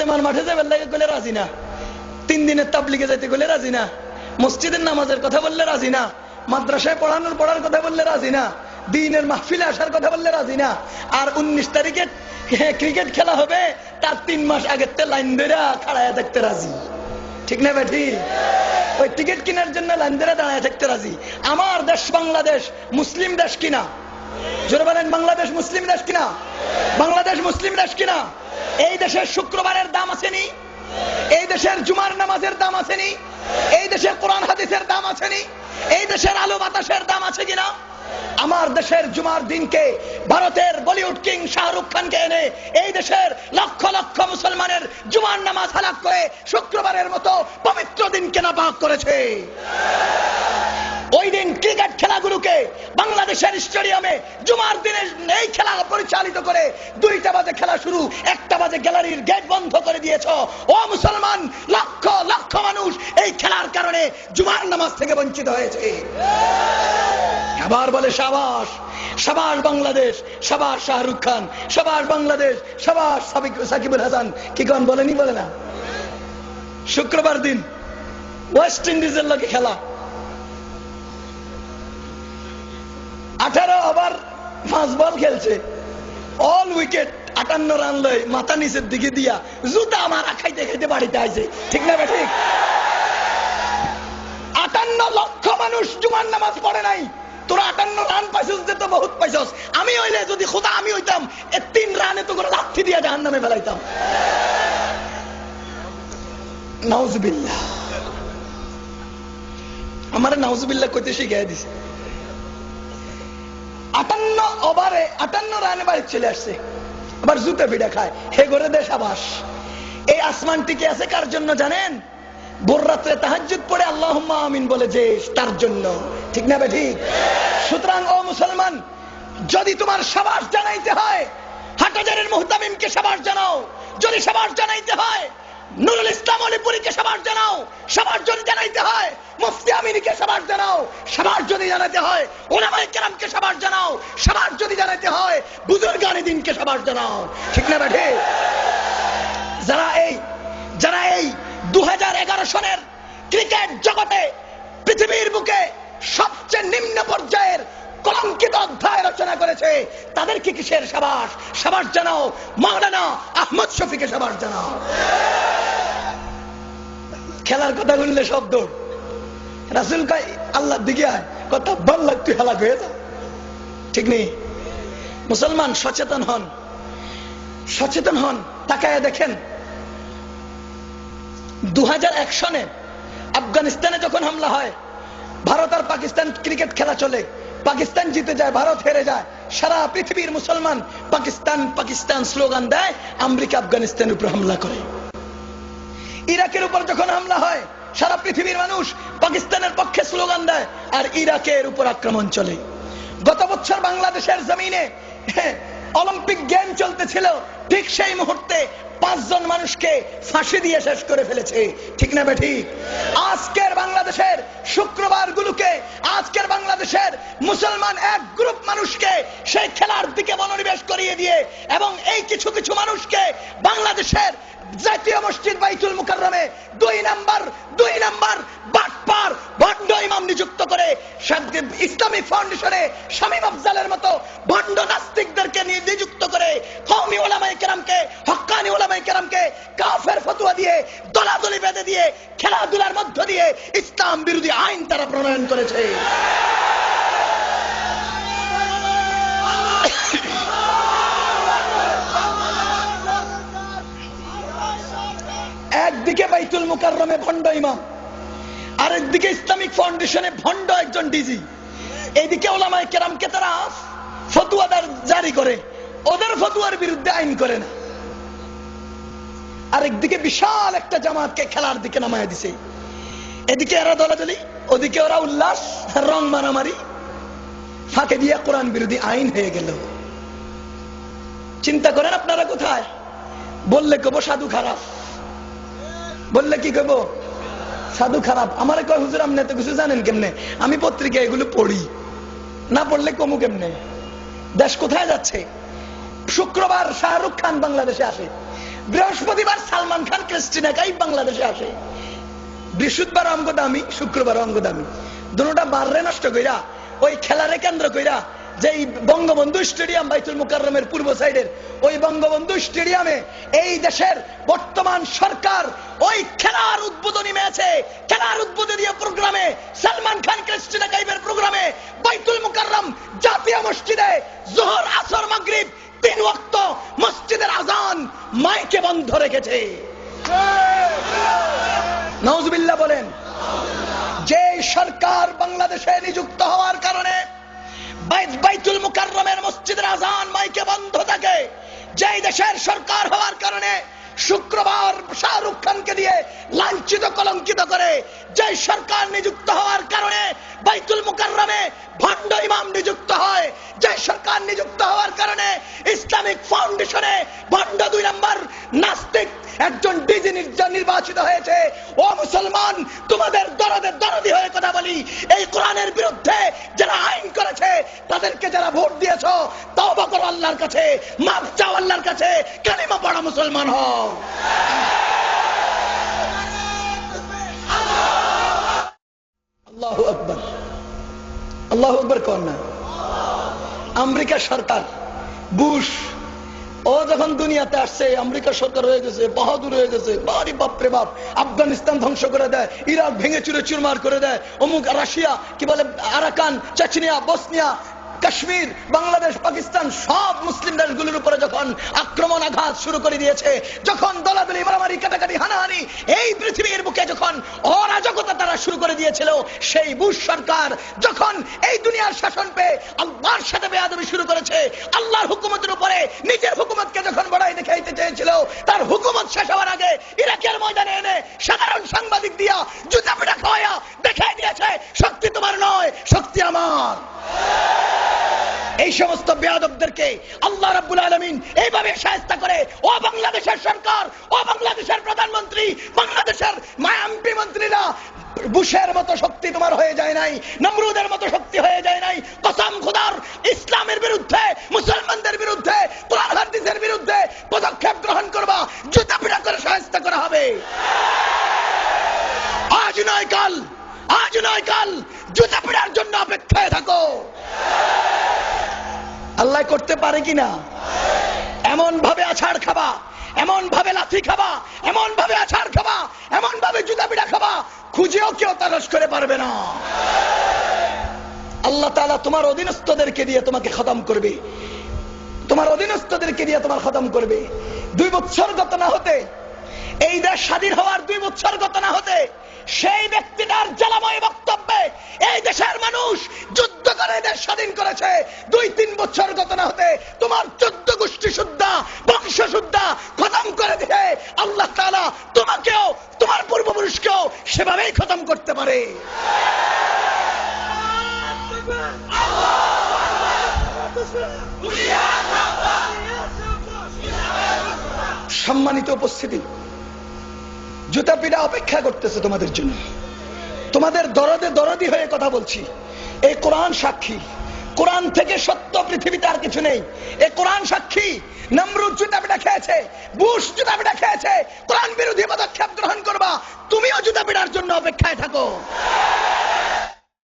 তোমার মাঠে যাবে লাগে গেলে রাজি না। তিন দিনের তাবলিগে যাইতে গেলে রাজি না। মসজিদের নামাজের কথা বললে রাজি না। মাদ্রাসায় পড়ানোর পড়ার কথা বললে রাজি না। দিনের মাহফিলে আসার কথা বললে রাজি না। আর উনিশ তারিখে ক্রিকেট খেলা হবে, তার তিন মাস আগের তে লাইন ধরে খাড়ায় থাকতে রাজি। ঠিক না বেঠি ওই টিকিট কেনার জন্য লাইন ধরে দাঁড়ায় থাকতে রাজি। আমার দেশ বাংলাদেশ, মুসলিম দেশ কিনা? বাংলাদেশ মুসলিম দেশ কিনা? বাংলাদেশ মুসলিম দেশ কিনা? এই দেশের শুক্রবারের দাম আসেনি এই দেশের জুমার নামাজের দাম আসেনি এই দেশের কোরআন হাদিসের দাম আসেনি এই দেশের আলো বাতাসের দাম আছে কিনা? আমার দেশের জুমার দিনকে ভারতের বলিউড কিং শাহরুখ খানকে এনে এই দেশের লক্ষ লক্ষ মুসলমানের জুমার নামাজ হালাক করে শুক্রবারের মতো পবিত্র দিনকে নাপাক করেছে। ওই দিন ক্রিকেট খেলাগুলোকে বাংলাদেশের স্টেডিয়ামে জুমার দিনে এই খেলা পরিচালিত করে দুইটা বাজে খেলা শুরু। একটা বাজে গ্যালারির গেট বন্ধ করে দিয়েছ। ও মুসলমান, লক্ষ লক্ষ মানুষ এই খেলার কারণে জুমার নামাজ থেকে বঞ্চিত হয়েছে। আবার বলে সাবাস সাবাস বাংলাদেশ সাবাস শাহরুখ খান সাবাস বাংলাদেশ সাবাস সাকিবুল হাসান। কি কন বলেনি বলে না? শুক্রবার দিন ওয়েস্ট ইন্ডিজের লোকে খেলা। ওভার পাঁচ বল খেলছে। অল উইকেট আটান্ন রান লয়, মাথা নিচের দিকে দিয়া জুতা আমার খাইতে খাইতে বাড়িতে আইছে। ঠিক না ঠিক আটান্ন লক্ষ মানুষ জুমার নামাজ পড়ে নাই। তোরা আটান্ন রান যে তো বহুত পাইছস। আমি হইলে যদি খোদা আমি হইতাম, এ তিন রানে তো করে লাথি দিয়া জাহান নামে ফেলাইতাম। নাউজবিল্লাহ। আমার নাউজবিল্লাহ কইতে শিখাই দিছে। আটান্ন ওভারে, আটান্ন রানে বাড়ি চলে আসছে। আবার জুতে পিঠা খায়। হে করে দেশ আবাস এই আসমান টিকে আছে কার জন্য জানেন? ভোর রাত্রে তাহাজ্জুদ পড়ে আল্লাহ আমিন বলে যে, তার জন্য। ঠিক না ঠিক? সুতরাং, ও মুসলমান, যদি তোমার সাবাস জানাইতে হয় হাটাজারের মুহতামিমকে সাবাস জানাও। যদি সাবাস জানাইতে হয় নুরুল ইসলাম অলিপুরীকে সাবাস জানাও, সাবাস যদি জানাইতে হয়, মুফতি আমিনীকে সাবাস জানাও, সাবাস যদি হয় ওলামাই কেরামকে সাবাস জানাও, সাবাস যদি হয় দিনকে সাবাস জানাও। ঠিক না যারা এই যারা এই দু সনের ক্রিকেট জগতে পৃথিবীর বুকে সবচেয়ে নিম্ন পর্যায়ের কলঙ্কিত অধ্যায় রচনা করেছে তাদেরকে কিসের সাবাস? সাবাস জানাও, মাওলানা আহমদ শফিকে সাবাস জানাও। খেলার কথা বললে সব দৌড়। রাসুল কয়, আল্লাহর দিকে আয়। কথা ভালো লাগ, তুই হালাক হয়ে যা। ঠিক নেই। মুসলমান সচেতন হন। সচেতন হন। তাকায় দেখেন। দু সনে আফগানিস্তানে যখন হামলা হয়, ভারত আর পাকিস্তান ক্রিকেট খেলা চলে। পাকিস্তান জিতে যায়, ভারত হেরে যায়। সারা পৃথিবীর মুসলমান পাকিস্তান পাকিস্তান স্লোগান দেয়, আমেরিকা আফগানিস্তানের উপর হামলা করে। ইরাকের উপর যখন হামলা হয়, সারা পৃথিবীর মানুষ পাকিস্তানের পক্ষে স্লোগান দেয়, আর ইরাকের উপর আক্রমণ চলে। গত বছর বাংলাদেশের জমিনে অলিম্পিক গেম চলতেছিল, ঠিক সেই মুহূর্তে পাঁচজন মানুষকে ফাঁসি দিয়ে শেষ করে ফেলেছে। ঠিক না ঠিক? আজকের বাংলাদেশের শুক্রবার গুলোকে মুসলমান এক গ্রুপ মানুষকে সেই খেলার দিকে মনোনিবেশ করিয়ে দিয়ে এবং এই কিছু কিছু মানুষকে বাংলাদেশের জাতীয় মসজিদ বাইতুল মুকাররমে দুই নাম্বার দুই নাম্বার বাটপার ভণ্ড ইমাম নিযুক্ত করে ইসলামী ফাউন্ডেশনে শামীম আফজালের মতো ভণ্ড নাস্তিকদেরকে নিয়ে নিযুক্ত করে কওমি ওলামায়ে কেরামকে, হক্কানি ওলামায়ে কেরামকে কাফের ফতোয়া দিয়ে, দলাদলি বেঁধে দিয়ে, খেলাধুলার মধ্য দিয়ে ইসলাম বিরোধী আইন তারা প্রণয়ন করেছে। মুকাররমে ভণ্ড ইমাম। আরেকদিকে ইসলামিক ফাউন্ডেশনে ভণ্ড একজন ডিজি এইদিকে ওলামায় কেরামকে তারা ফতুয়াদার জারি করে। ওদের ফতুয়ার বিরুদ্ধে আইন করে না। আরেকদিকে বিশাল একটা জামাতকে খেলার দিকে নামায় দিছে। এদিকে এরা দলাদলি, ওদিকে ওরা উল্লাস, রং মারামারি। ফাঁকে দিয়ে কোরআন বিরোধী আইন হয়ে গেল। চিন্তা করেন আপনারা কোথায়? বললে কব সাধু খারাপ। বললে কি কব সাধু খারাপ। আমার কয়, হুজুর, আপনি তো কিছু জানেন কেমনে? আমি পত্রিকা এগুলো পড়ি। না পড়লে কমু কেমনে? দেশ কোথায় যাচ্ছে? শুক্রবার শাহরুখ খান বাংলাদেশে আসে। বৃহস্পতিবার সালমান খান, ক্রিস্টিনা কাই বাংলাদেশে আসে। বৃহস্পতিবার অঙ্গ দামি শুক্রবার অঙ্গ দামি দুটা বাররে নষ্ট কইরা, ওই খেলারে কেন্দ্র কইরা যে বঙ্গবন্ধু স্টেডিয়াম বাইতুল মুকাররমের পূর্ব সাইডের, ওই বঙ্গবন্ধু স্টেডিয়ামে এই দেশের বর্তমান সরকার ম্যাচে খেলার উদ্বোধনী প্রোগ্রামে সালমান খান, ক্রিস্টিনা কাইবের প্রোগ্রামে বাইতুল মুকাররম জাতীয় মসজিদে জোহর, আসর, মাগরিব তিন ওয়াক্ত মসজিদের আজান মাইকে বন্ধ রেখেছে। নওজবিল্লাহ বলেন, যে সরকার বাংলাদেশে নিযুক্ত হওয়ার কারণে বাইতুল মুকাররমের মসজিদের আজান মাইকে বন্ধ থাকে, যেই দেশের সরকার হওয়ার কারণে শুক্রবার শাহরুখ খানকে দিয়ে লাঞ্ছিত, কলঙ্কিত করে যে সরকার নিযুক্ত হওয়ার কারণে বাইতুল মুকাররমে ভণ্ড ইমাম নিযুক্ত হয়, যে সরকার নিযুক্ত হওয়ার কারণে ইসলামিক ফাউন্ডেশনে ভণ্ড দুই নম্বর নাস্তিক একজন ডিজি নির্বাচিত হয়েছে। ও মুসলমান, তোমাদের দরদের দরদি হয়ে কথা বলি। এই কোরআনের বিরুদ্ধে যারা আইন করেছে, তাদেরকে যারা ভোট দিয়েছ, তওবা করো আল্লাহর কাছে মাপ চাও আল্লাহর কাছে, কালিমা পড়া মুসলমান হও। আল্লাহ আকবর। আল্লাহ আকবর কর না। আমেরিকা সরকার, বুশ ও যখন দুনিয়াতে আসছে, আমেরিকা সরকার হয়ে গেছে, বাহাদুর হয়ে গেছে, বাড়ি বাপরে বাপ, আফগানিস্তান ধ্বংস করে দেয়, ইরাক ভেঙে চুরে চুরমার করে দেয়, অমুক রাশিয়া, কি বলে, Arakan, Chechnya, Bosnia Kashmir, Bangladesh, Pakistan সব মুসলিম দেশগুলির উপরে যখন আক্রমণ আঘাত শুরু করে দিয়েছে, যখন দলাদলি, মারামারি, কাটাকাটি, হানাহানি, এই পৃথিবীর বুকে যখন অরাজকতা তারা শুরু করে দিয়েছিল, সেই বুশ সরকার যখন এই দুনিয়ার শাসন পেয়ে আল্লাহর সাথে বেয়াদবি শুরু করেছে, আল্লাহর হুকুমতের উপরে নিজের হুকুমতকে যখন বড়াই দেখাইতে চেয়েছিল, তার হুকুমত শেষ হওয়ার আগে ইরাকের ময়দানে এনে সাধারণ সাংবাদিক দিয়া জুতা পিটা খাওয়াইয়া দেখাই দিয়েছে, শক্তি তোমার নয়, শক্তি আমার। এই সমস্ত বেয়াদবদেরকে আল্লাহ রাব্বুল আলমিন এইভাবে সাহায্য করে। ও বাংলাদেশের সরকার, ও বাংলাদেশের প্রধানমন্ত্রী, বাংলাদেশের মায়াম্পি মন্ত্রীরা বুশের মতো শক্তি তোমার হয়ে যায় নাই, নমরুদের মতো শক্তি হয়ে যায় নাই। কসম খুদার, ইসলামের বিরুদ্ধে, মুসলমানদের বিরুদ্ধে, কোরআন, হাদিসের বিরুদ্ধে পদক্ষেপ গ্রহণ করবা জুতা পিটা করে সাহায্য করা হবে আজ নয় কাল আজ নয় কাল জুতা পিটার জন্য অপেক্ষায় থাকো আল্লাহ করতে পারে কিনা? এমন ভাবে আছাড় খাবা, এমন ভাবে লাথি খাবা, এমন ভাবে আছাড় খাবা, এমন ভাবে জুতা পিঠা খাবা, খুঁজেও কেউ তালাশ করে পারবে না। আল্লাহ তাআলা তোমার অধীনস্থদেরকে দিয়ে তোমাকে খতম করবে। তোমার অধীনস্থদেরকে দিয়ে তোমার খতম করবে। দুই বছর গত না হতে, এই দেশ স্বাধীন হওয়ার দুই বছর গত না হতে, সেই ব্যক্তিটার জ্বালাময় বক্তব্যে এই দেশের মানুষ যুদ্ধ করে দেশ স্বাধীন করেছে। দুই, তিন বছর গত না হতে তোমার চোদ্দ গোষ্ঠী শুদ্ধা, বংশ শুদ্ধা, খতম করে দিয়ে আল্লাহ তাআলা তোমাকেও, তোমার পূর্বপুরুষকেও সেভাবেই খতম করতে পারে। সম্মানিত উপস্থিতি, জুতা পিড়া অপেক্ষা করতেছে তোমাদের জন্য। তোমাদের দরদে দরদি হয়ে কথা বলছি। এই কোরআন সাক্ষী। কোরআন থেকে সত্য পৃথিবীতে আর কিছু নেই। এ কোরআন সাক্ষী, নমরুদ জুতা পিঠা খেয়েছে, বুশ জুতা পিঠা খেয়েছে, কোরআন বিরোধী পদক্ষেপ গ্রহণ করবা, তুমিও জুতা পিঠার জন্য অপেক্ষায় থাকো।